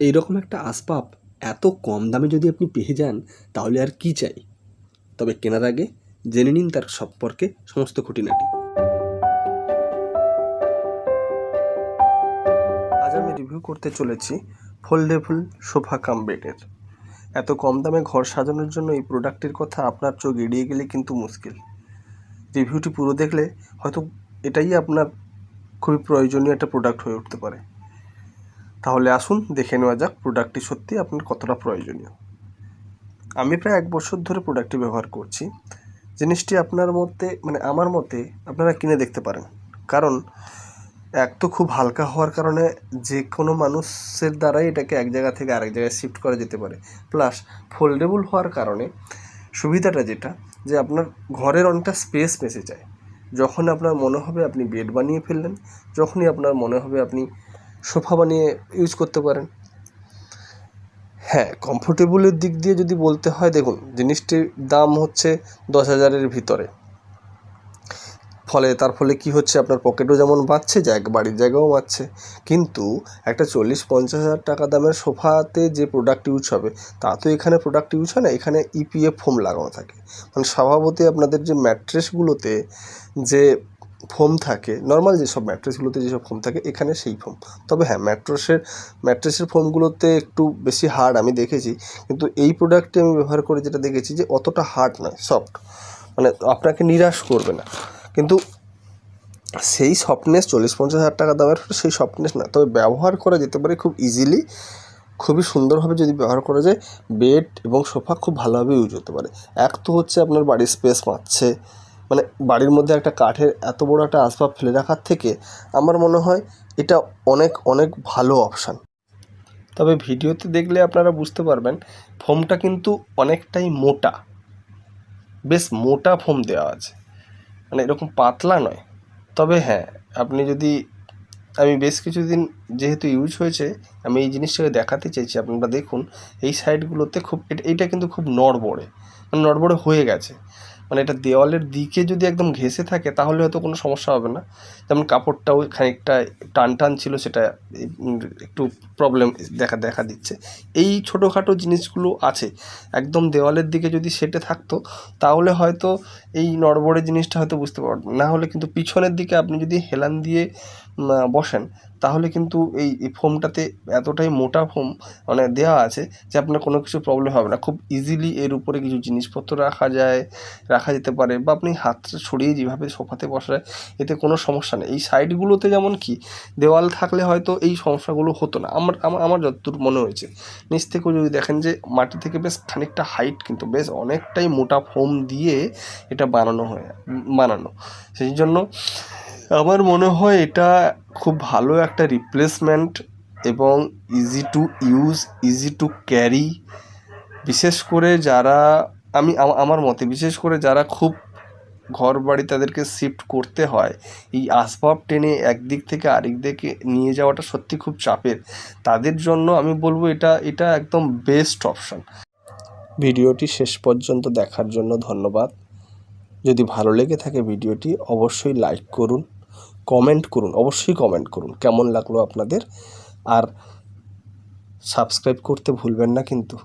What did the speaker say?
এইরকম একটা আসবাব এত কম দামে যদি আপনি পেয়ে যান, তাহলে আর কি চাই? তবে কেনার আগে জেনে নিন তার সম্পর্কে সমস্ত খুঁটিনাটি। আজ আমি রিভিউ করতে চলেছি ফোল্ডেবল সোফা কাম বেডের। এত কম দামে ঘর সাজানোর জন্য এই প্রোডাক্টের কথা আপনার চোখ এড়িয়ে গেলে কিন্তু মুশকিল। রিভিউটি পুরো দেখলে হয়তো এটাই আপনার খুবই প্রয়োজনীয় একটা প্রোডাক্ট হয়ে উঠতে পারে। তাহলে আসুন দেখে নেওয়া যাক প্রোডাক্টটি সত্যি আপনার কতটা প্রয়োজনীয়। আমি প্রায় এক বছর ধরে প্রোডাক্টটি ব্যবহার করছি। জিনিসটি আপনার মতে মানে আমার মতে আপনারা কিনে দেখতে পারেন। কারণ এক তো খুব হালকা হওয়ার কারণে যে কোনো মানুষের দ্বারাই এটাকে এক জায়গা থেকে আরেক জায়গায় শিফট করা যেতে পারে। প্লাস ফোল্ডেবল হওয়ার কারণে সুবিধাটা যেটা, যে আপনার ঘরের অনেকটা স্পেস বেঁচে যায়। যখন আপনার মনে হবে আপনি বেড বানিয়ে ফেললেন, যখনই আপনার মনে হবে আপনি সোফা বানিয়ে ইউজ করতে পারেন। হ্যাঁ কমফোর্টেবলের দিক দিয়ে যদি বলতে হয়, দেখুন, জিনিসটির দাম হচ্ছে দশ হাজারের ভিতরে। ফলে তার ফলে কি হচ্ছে? আপনার পকেটও যেমন বাঁচছে জায়গা, বাড়ির জায়গাও বাঁচছে কিন্তু একটা চল্লিশ পঞ্চাশ হাজার টাকা দামের সোফাতে যে প্রোডাক্ট ইউজ হবে, তা তো এখানে প্রোডাক্ট ইউজ হয় না, এখানে ইপিএফ ফোম লাগানো থাকে। মানে স্বভাবতই আপনাদের যে ম্যাট্রেসগুলোতে যে ফোম থাকে নর্মাল যেসব ম্যাট্রেসগুলোতে যেসব ফোম থাকে, এখানে সেই ফোম। তবে হ্যাঁ ম্যাট্রেসের ম্যাট্রেসের ফোমগুলোতে একটু বেশি হার্ড আমি দেখেছি, কিন্তু এই প্রোডাক্টটি আমি ব্যবহার করে যেটা দেখেছি যে অতটা হার্ড নয় সফট মানে আপনাকে নিরাশ করবে না। কিন্তু সেই সফটনেস চল্লিশ পঞ্চাশ হাজার টাকা দামের সেই সফটনেস না। তবে ব্যবহার করা যেতে পারে খুব ইজিলি খুবই সুন্দরভাবে যদি ব্যবহার করা যায় বেড এবং সোফা খুব ভালোভাবে ইউজ হতে পারে। এক তো হচ্ছে আপনার বাড়ির স্পেস বাঁচছে মানে বাড়ির মধ্যে একটা কাঠের এত বড় একটা আসবাব ফেলে রাখার থেকে আমার মনে হয় এটা অনেক অনেক ভালো অপশান তবে ভিডিওতে দেখলে আপনারা বুঝতে পারবেন, ফোমটা কিন্তু অনেকটাই মোটা। বেশ মোটা ফোম দেওয়া আছে। মানে এরকম পাতলা নয়। তবে হ্যাঁ আপনি যদি, আমি বেশ কিছুদিন যেহেতু ইউজ হয়েছে, আমি এই জিনিসটাকে দেখাতে চাইছি, আপনারা দেখুন, এই সাইডগুলোতে খুব, এটা, এইটা কিন্তু খুব নড়বড়ে। মানে নড়বড়ে হয়ে গেছে। মানে এটা দেওয়ালের দিকে যদি একদম ঘেঁষে থাকে, তাহলে হয়তো কোনো সমস্যা হবে না। যেমন কাপড়টাও খানিকটা টান টান ছিল, সেটা একটু প্রবলেম দেখা দেখা দিচ্ছে। এই ছোটোখাটো জিনিসগুলো আছে। একদম দেওয়ালের দিকে যদি সেটে থাকতো, তাহলে হয়তো এই নড়বড়ে জিনিসটা হয়তো বুঝতে পারবেন না হলে কিন্তু পিছনের দিকে আপনি যদি হেলান দিয়ে বসেন। তাহলে কিন্তু এই ফোমটাতে এতটাই মোটা ফোম মানে দেওয়া আছে যে আপনার কোনো কিছু প্রবলেম হবে না। খুব ইজিলি এর উপরে কিছু জিনিসপত্র রাখা যায়, রাখা যেতে পারে বা আপনি হাতটা ছড়িয়ে যেভাবে সোফাতে বসায় এতে কোনো সমস্যা নেই। এই সাইডগুলোতে যেমন কি, দেওয়াল থাকলে হয়তো এই সমস্যাগুলো হতো না। আমার আমার আমার যতদূর মনে হয়েছে, নিচ থেকেও যদি দেখেন যে মাটি থেকে বেশ খানিকটা হাইট কিন্তু বেশ অনেকটাই মোটা ফোম দিয়ে এটা বানানো হয়, বানানো। সেই জন্য আমার মনে হয় এটা খুব ভালো একটা রিপ্লেসমেন্ট এবং easy to use easy to carry বিশেষ করে যারা, আমি আমার মতে বিশেষ করে যারা খুব ঘর বাড়ি তাদেরকে শিফট করতে হয়, এই আসবাব টেনে একদিক থেকে আরেক দিকে নিয়ে যাওয়াটা সত্যি খুব চাপের। তাদের জন্য আমি বলব এটা এটা একদম বেস্ট অপশান ভিডিওটি শেষ পর্যন্ত দেখার জন্য ধন্যবাদ। যদি ভালো লেগে থাকে ভিডিওটি, অবশ্যই লাইক করুন। কমেন্ট করুন অবশ্যই কমেন্ট করুন কেমন লাগল আপনাদের? আর সাবস্ক্রাইব করতে ভুলবেন না কিন্তু।